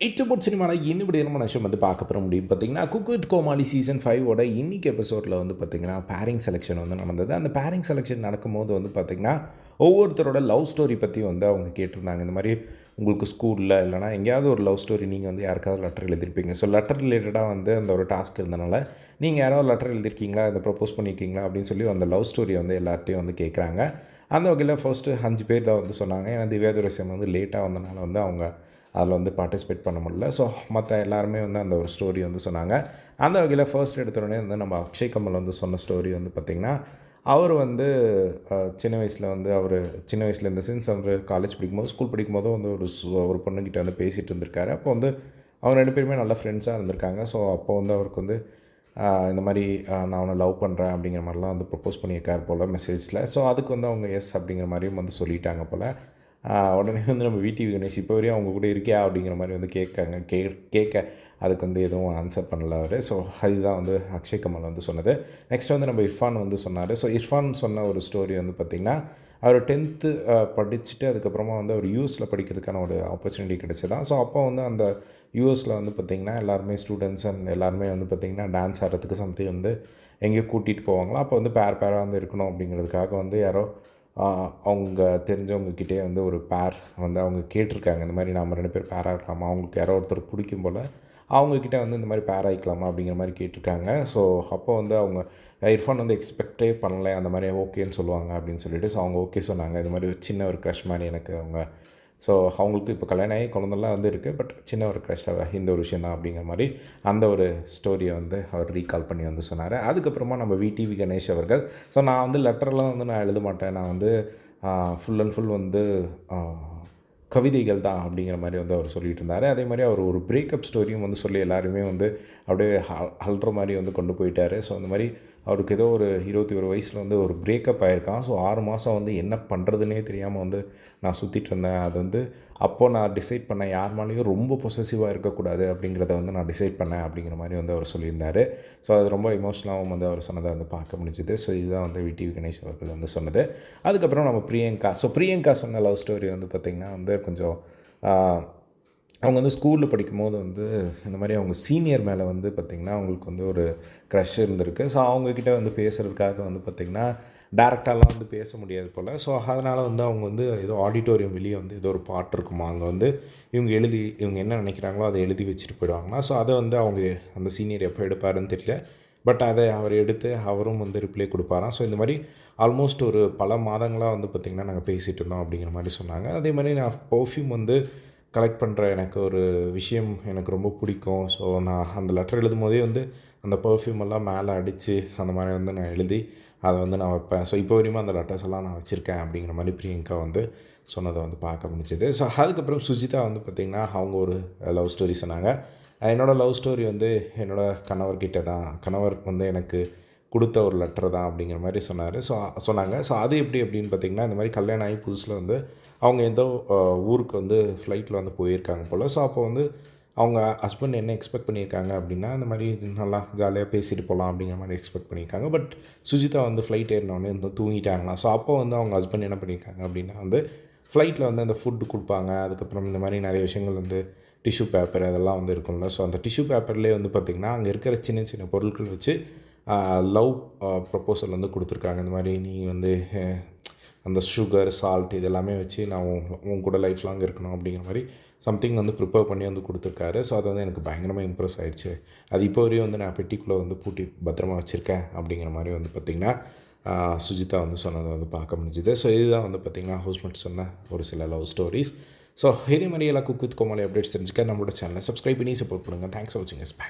எட்டு சினிமாவில் இன்னும் நம்ம விஷயம் வந்து பார்க்க போகிற முடியும் பார்த்தீங்கன்னா குக் வித் கோமாளி சீசன் ஃபைவோட இன்னைக்கு எபிசோடில் வந்து பார்த்திங்கன்னா பேரிங் செலெக்ஷன் வந்து நடந்தது. அந்த பேரிங் செலெக்ஷன் நடக்கும்போது வந்து பார்த்திங்கன்னா ஒவ்வொருத்தரோட லவ் ஸ்டோரி பற்றி வந்து அவங்க கேட்டிருந்தாங்க. இந்த மாதிரி உங்களுக்கு ஸ்கூலில் இல்லைனா எங்கேயாவது ஒரு லவ் ஸ்டோரி நீங்கள் வந்து யாருக்காவது லெட்டர் எழுதிருப்பீங்க ஸோ லெட்டர் ரிலேட்டடாக வந்து அந்த ஒரு டாஸ்க் இருந்தனால நீங்கள் யாராவது லெட்டர் எழுதிருக்கீங்களா இதை ப்ரப்போஸ் பண்ணியிருக்கீங்களா? அப்படின்னு சொல்லி அந்த லவ் ஸ்டோரியை வந்து எல்லார்ட்டையும் வந்து கேட்குறாங்க. அந்த வகையில் ஃபர்ஸ்ட்டு அஞ்சு பேர் தான் வந்து சொன்னாங்க. ஏன்னா திவ்யாதுரசியம் வந்து லேட்டாக வந்தனால வந்து அவங்க அதில் வந்து பார்ட்டிசிபேட் பண்ண முடியல. ஸோ மற்ற எல்லாருமே வந்து அந்த ஒரு ஸ்டோரி வந்து சொன்னாங்க. அந்த வகையில் ஃபர்ஸ்ட் எடுத்தோடனே வந்து நம்ம அக்ஷய் கமல் வந்து சொன்ன ஸ்டோரி வந்து பார்த்திங்கன்னா அவர் வந்து சின்ன வயசில் வந்து அவர் சின்ன வயசில் இந்த சென்ஸ் அவர் காலேஜ் படிக்கும்போது ஸ்கூல் படிக்கும்போது வந்து ஒரு ஒரு பொண்ணுக்கிட்ட வந்து பேசிகிட்டு இருந்திருக்காரு. அப்போ வந்து அவங்க ரெண்டு பேருமே நல்ல ஃப்ரெண்ட்ஸாக இருந்திருக்காங்க. ஸோ அப்போ வந்து அவருக்கு வந்து இந்த மாதிரி நான் அவனை லவ் பண்ணுறேன் அப்படிங்கிற மாதிரிலாம் வந்து ப்ரப்போஸ் பண்ணியிருக்காரு போல் மெசேஜில் ஸோ அதுக்கு வந்து அவங்க எஸ் அப்படிங்கிற மாதிரியும் வந்து சொல்லிட்டாங்க போல். உடனே வந்து நம்ம விடிவி கணேஷ் இப்போ வரையும் அவங்க கூட இருக்கியா அப்படிங்கிற மாதிரி வந்து கேட்காங்க. கே கேட்க அதுக்கு வந்து எதுவும் ஆன்சர் பண்ணல அவர். ஸோ அதுதான் வந்து அக்ஷய் கமல் வந்து சொன்னது. நெக்ஸ்ட் வந்து நம்ம இர்ஃபான் வந்து சொன்னார். ஸோ இர்ஃபான் சொன்ன ஒரு ஸ்டோரி வந்து பார்த்திங்கன்னா அவர் டென்த்து படிச்சுட்டு அதுக்கப்புறமா வந்து அவர் யூஎஸில் படிக்கிறதுக்கான ஒரு ஆப்பர்ச்சுனிட்டி கிடைச்சதான் ஸோ அப்போ வந்து அந்த யூஎஸில் வந்து பார்த்திங்கன்னா எல்லாருமே ஸ்டூடெண்ட்ஸ் அண்ட் எல்லாருமே வந்து பார்த்திங்கன்னா டான்ஸ் ஆடுறதுக்கு சம்திங் வந்து எங்கேயோ கூட்டிகிட்டு போவாங்களா? அப்போ வந்து பேர் பேராக வந்து இருக்கணும் அப்படிங்கிறதுக்காக வந்து யாரோ அவங்க தெரிஞ்சவங்கக்கிட்டே வந்து ஒரு பேர் வந்து அவங்க கேட்டிருக்காங்க. இந்த மாதிரி நாம் ரெண்டு பேர் பேராக இருக்கலாமா? அவங்களுக்கு யாரோ ஒருத்தர் பிடிக்கும் போல் அவங்கக்கிட்ட வந்து இந்த மாதிரி பேர் ஆகிக்கலாமா அப்படிங்கிற மாதிரி கேட்டிருக்காங்க. ஸோ அப்போ வந்து அவங்க இர்ஃபான் வந்து எக்ஸ்பெக்டே பண்ணல. அந்த மாதிரி ஓகேன்னு சொல்லுவாங்க அப்படின்னு சொல்லிட்டு ஸோ அவங்க ஓகே சொன்னாங்க. இது மாதிரி ஒரு சின்ன ஒரு க்ரஷ் மாதிரி எனக்கு அவங்க ஸோ அவங்களுக்கு இப்போ கல்யாணம் ஆகி குழந்தெல்லாம் வந்து இருக்குது பட் சின்ன ஒரு க்ரஷ் இந்த ஒரு விஷயம் தான் அப்படிங்கிற மாதிரி அந்த ஒரு ஸ்டோரியை வந்து அவர் ரீகால் பண்ணி வந்து சொன்னார். அதுக்கப்புறமா நம்ம விடிவி கணேஷ் அவர்கள் ஸோ நான் வந்து லெட்டர்லாம் வந்து நான் எழுத மாட்டேன். நான் வந்து ஃபுல் அண்ட் ஃபுல் வந்து கவிதைகள் தான் அப்படிங்கிற மாதிரி வந்து அவர் சொல்லிகிட்டு இருந்தார். அதே மாதிரி அவர் ஒரு பிரேக்கப் ஸ்டோரியும் வந்து சொல்லி எல்லாருமே வந்து அப்படியே அல்ற மாதிரி வந்து கொண்டு போயிட்டார். ஸோ அந்த மாதிரி அவருக்கு ஏதோ ஒரு இருபத்தி ஒரு வயசில் வந்து ஒரு பிரேக்கப் ஆகிருக்கான் ஸோ ஆறு மாதம் வந்து என்ன பண்ணுறதுனே தெரியாமல் வந்து நான் சுற்றிட்டு இருந்தேன். அது வந்து அப்போது நான் டிசைட் பண்ணேன் யார் மேலேயும் ரொம்ப பொசசிவாக இருக்கக்கூடாது அப்படிங்கிறத வந்து நான் டிசைட் பண்ணேன் அப்படிங்கிற மாதிரி வந்து அவர் சொல்லியிருந்தார். ஸோ அது ரொம்ப இமோஷனலாகவும் வந்து அவர் சொன்னதை வந்து பார்க்க முடிஞ்சுது. ஸோ இதுதான் வந்து விடிவி கணேஷ் அவர்கள் வந்து சொன்னது. அதுக்கப்புறம் நம்ம பிரியங்கா ஸோ பிரியங்கா சொன்ன லவ் ஸ்டோரி வந்து பார்த்திங்கன்னா வந்து கொஞ்சம் அவங்க வந்து ஸ்கூலில் படிக்கும்போது வந்து இந்த மாதிரி அவங்க சீனியர் மேலே வந்து பார்த்திங்கன்னா அவங்களுக்கு வந்து ஒரு க்ரஷ் இருந்திருக்கு. ஸோ அவங்கக்கிட்ட வந்து பேசுகிறதுக்காக வந்து பார்த்திங்கன்னா டேரெக்டாலாம் வந்து பேச முடியாது போல். ஸோ அதனால் வந்து அவங்க வந்து ஏதோ ஆடிட்டோரியம் வெளியே வந்து ஏதோ ஒரு பாட்டு இருக்குமா? அங்கே வந்து இவங்க எழுதி இவங்க என்ன நினைக்கிறாங்களோ அதை எழுதி வச்சுட்டு போயிடுவாங்களா? ஸோ அதை வந்து அவங்க அந்த சீனியர் எப்போ எடுப்பாருன்னு தெரியல. பட் அதை அவர் எடுத்து அவரும் வந்து ரிப்ளை கொடுப்பாராம். ஸோ இந்த மாதிரி ஆல்மோஸ்ட் ஒரு பல மாதங்களாக வந்து பார்த்திங்கன்னா நாங்கள் பேசிகிட்டு இருந்தோம் அப்படிங்கிற மாதிரி சொன்னாங்க. அதே மாதிரி நான் பர்ஃப்யூம் வந்து கலெக்ட் பண்ணுற எனக்கு ஒரு விஷயம் எனக்கு ரொம்ப பிடிக்கும். ஸோ நான் அந்த லெட்டர் எழுதும் போதே வந்து அந்த பர்ஃப்யூம் எல்லாம் மேலே அடித்து அந்த மாதிரி வந்து நான் எழுதி அதை வந்து நான் வைப்பேன். ஸோ இப்போ வரையுமே அந்த லெட்டர்ஸ் எல்லாம் நான் வச்சுருக்கேன் அப்படிங்கிற மாதிரி பிரியங்கா வந்து சொன்னதை வந்து பார்க்க முடிஞ்சது. ஸோ அதுக்கப்புறம் சுஜிதா வந்து பார்த்திங்கன்னா அவங்க ஒரு லவ் ஸ்டோரி சொன்னாங்க. என்னோடய லவ் ஸ்டோரி வந்து என்னோடய கணவர்கிட்ட தான் கணவர் வந்து எனக்கு கொடுத்த ஒரு லெட்டர் தான் அப்படிங்கிற மாதிரி சொன்னார். ஸோ சொன்னாங்க. ஸோ அது எப்படி அப்படின்னு பார்த்தீங்கன்னா இந்த மாதிரி கல்யாணம் ஆகி புதுசில் வந்து அவங்க ஏதோ ஊருக்கு வந்து ஃப்ளைட்டில் வந்து போயிருக்காங்க போல். ஸோ அப்போ வந்து அவங்க ஹஸ்பண்ட் என்ன எக்ஸ்பெக்ட் பண்ணியிருக்காங்க அப்படின்னா இந்த மாதிரி நல்லா ஜாலியாக பேசிட்டு போகலாம் அப்படிங்கிற மாதிரி எக்ஸ்பெக்ட் பண்ணியிருக்காங்க. பட் சுஜிதா வந்து ஃப்ளைட் ஏறினோடனே வந்து தூங்கிட்டாங்களாம். ஸோ அப்போ வந்து அவங்க ஹஸ்பண்ட் என்ன பண்ணியிருக்காங்க அப்படின்னா வந்து ஃப்ளைட்டில் வந்து அந்த ஃபுட்டு கொடுப்பாங்க. அதுக்கப்புறம் இந்த மாதிரி நிறைய விஷயங்கள் வந்து டிஷ்யூ பேப்பர் அதெல்லாம் வந்து இருக்கும்ல. ஸோ அந்த டிஷ்யூ பேப்பர்லேயே வந்து பார்த்திங்கன்னா அங்கே இருக்கிற சின்ன சின்ன பொருட்கள் வச்சு லவ் ப்ரப்போசல் வந்து கொடுத்துருக்காங்க. இந்த மாதிரி நீ வந்து அந்த சுகர் சால்ட் இதெல்லாமே வச்சு நான் உன் உன் கூட லைஃப் லாங் இருக்கணும் அப்படிங்கிற மாதிரி சம்திங் வந்து ப்ரிப்பேர் பண்ணி வந்து கொடுத்துருக்காரு. ஸோ அது வந்து எனக்கு பயங்கரமாக இம்ப்ரெஸ் ஆயிடுச்சு. அது இப்போ வரையும் வந்து நான் பெட்டிக்குள்ளே வந்து பூட்டி பத்திரமா வச்சுருக்கேன் அப்படிங்கிற மாதிரி வந்து பார்த்திங்கன்னா சுஜிதா வந்து சொன்னதை வந்து பார்க்க முடிஞ்சுது. ஸோ இதுதான் வந்து பார்த்திங்கன்னா ஹவுஸ்மேட் சொன்ன ஒரு சில லவ் ஸ்டோரிஸ் ஸோ இதே மாதிரி எல்லாம் குக் வித் கோமாளி அப்டேட்ஸ் தெரிஞ்சுக்க நம்மளோட சேனலை சப்ஸ்கிரைப் பண்ணி சப்போர்ட் பண்ணுங்கள் தேங்க்ஸ் ஃபார் வாட்சிங் எஸ் பை